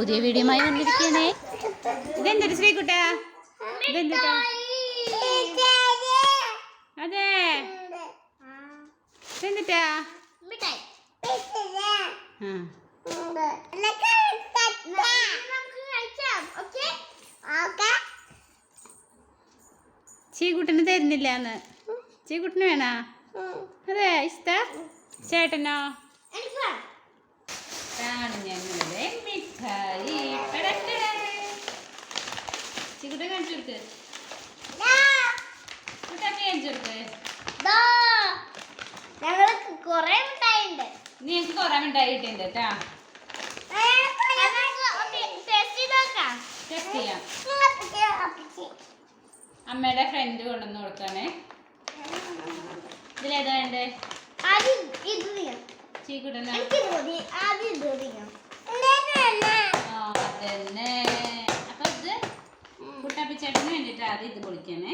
പുതിയ വീഡിയോമായി വന്നിരിക്കണേ ഇതെന്തൊരു ശ്രീകുട്ട? ഇതെന്തുട്ടാ? അതെ. ഇതെന്തുട്ടാ? മിഠായി ആ. നമുക്ക് കഴിക്കാം ഓക്കെ ഓക്കെ ചീകുട്ടന് തരുന്നില്ല എന്ന് ചീകുട്ടന് വേണോ? അതെ ഇഷ്ട. ചേട്ടനോ എനിക്ക് വേണം ഇതാണ് ഞങ്ങളുടെ മിഠായി ചീകുട്ടൻ കാണിച്ചു കൊടുക്ക്. കുട്ടാപ്പി കാണിച്ചു കൊടുക്ക്. ഞങ്ങൾക്ക് കുറെ മിഠായി ഉണ്ട് നീ എനിക്ക് കുറെ മിഠായി കിട്ടിയിട്ടുണ്ട് കേട്ടാ അമ്മയുടെ ഫ്രണ്ട് കൊണ്ടുവന്ന് കൊടുക്കാണേ ഇതിലേതാ വേണ്ടേ? ചീക്കുട്ടനോ എനിക്ക് ഇത് മതി ആദ്യം ഇത് തിന്നാം ആ അതന്നെ അപ്പൊ ഇത് കുട്ടാപ്പി ചേട്ടന് വേണ്ടിട്ട് ആദ്യം ഇത് പൊളിക്കണേ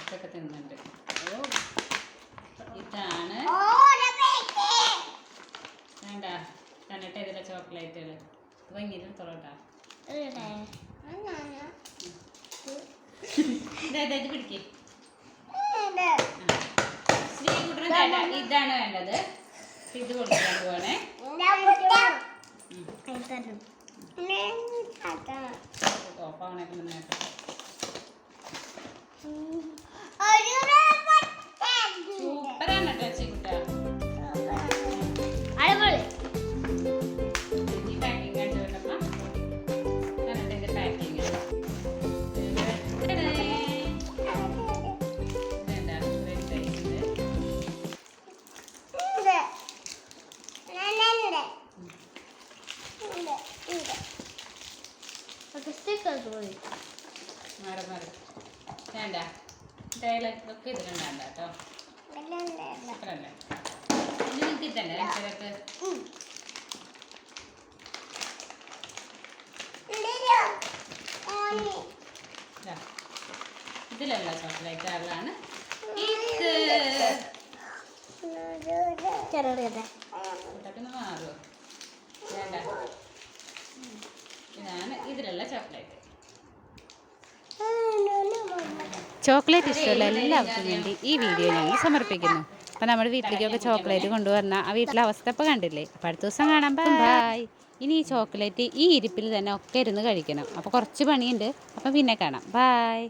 ഇതൊക്കെ തിന്നുന്നുണ്ട്. ഇതാണ് വേണ്ട കണ്ടിട്ട് ഇതിലെ ചോക്ലേറ്റുകൾ ഭംഗിയിലും തുറട്ടാ ഇതാ പിടിക്കേ? ശ്രീകുട്ടന് ചേട്ടാ ഇതാണ് വേണ്ടത്. ഇത് കൊടുക്കാൻ പോവാണേ. అయిపోతాం నేను అక్కడ ఒక పావు నాకు സ്റ്റിക്കേഴ്സ് പോയി മാറി മാറി. വേണ്ട. ടൈലർ ഒക്കെ ഇതിലുണ്ടാണ്ട കേട്ടോ. സൂപ്പറല്ലേ ഇനി നിങ്ങൾക്ക് ഇതല്ലേ ചിലക്ക് ഇതാ. ഇതിലുള്ള ചോക്ലേറ്റ് ചെറുതെ. ഇതൊക്കെ മാറുമോ വേണ്ട. ഇതാണ് ഇതിലുള്ള ചോക്ലേറ്റ് ചോക്ലേറ്റ് ഇഷ്ടമുള്ള എല്ലാവർക്കും വേണ്ടി ഈ വീഡിയോ ഞങ്ങൾ സമർപ്പിക്കുന്നു. അപ്പം നമ്മുടെ വീട്ടിലേക്കൊക്കെ ചോക്ലേറ്റ് കൊണ്ടുവന്ന ആ വീട്ടിലെ അവസ്ഥ ഇപ്പോൾ കണ്ടില്ലേ? അപ്പം അടുത്ത ദിവസം കാണാൻ ബായ് ഇനി ഈ ചോക്ലേറ്റ് ഈ ഇരിപ്പിൽ തന്നെ ഒക്കെ ഇരുന്ന് കഴിക്കണം. അപ്പോൾ കുറച്ച് പണിയുണ്ട്. അപ്പം പിന്നെ കാണാം. ബായ്